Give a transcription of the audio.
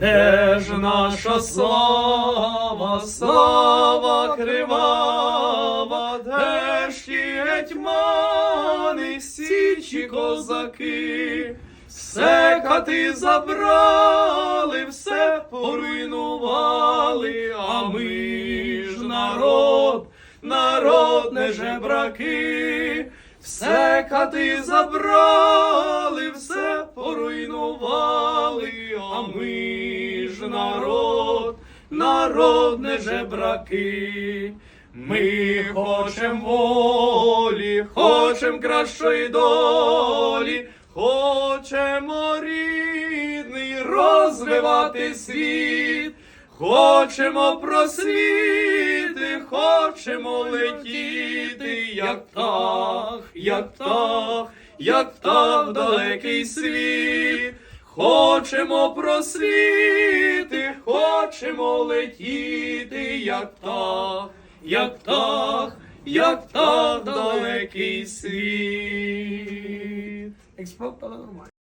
Де ж наша слава, слава кривава, де ж ті гетьмани, січі козаки, все хати забрали, все поруйнували, а ми ж народ, народ не жебраки, все хати забрали, все поруйнували, а ми народ, народ не жебраки. Ми хочем волі, хочем кращої долі, хочемо рідний розвивати світ, хочемо просвіти, хочемо летіти, як птах, як птах, як птах далекий світ. Хочемо просвіти, хочемо летіти, як птах, як птах, як птах далекий світ. Експлуатували нормально.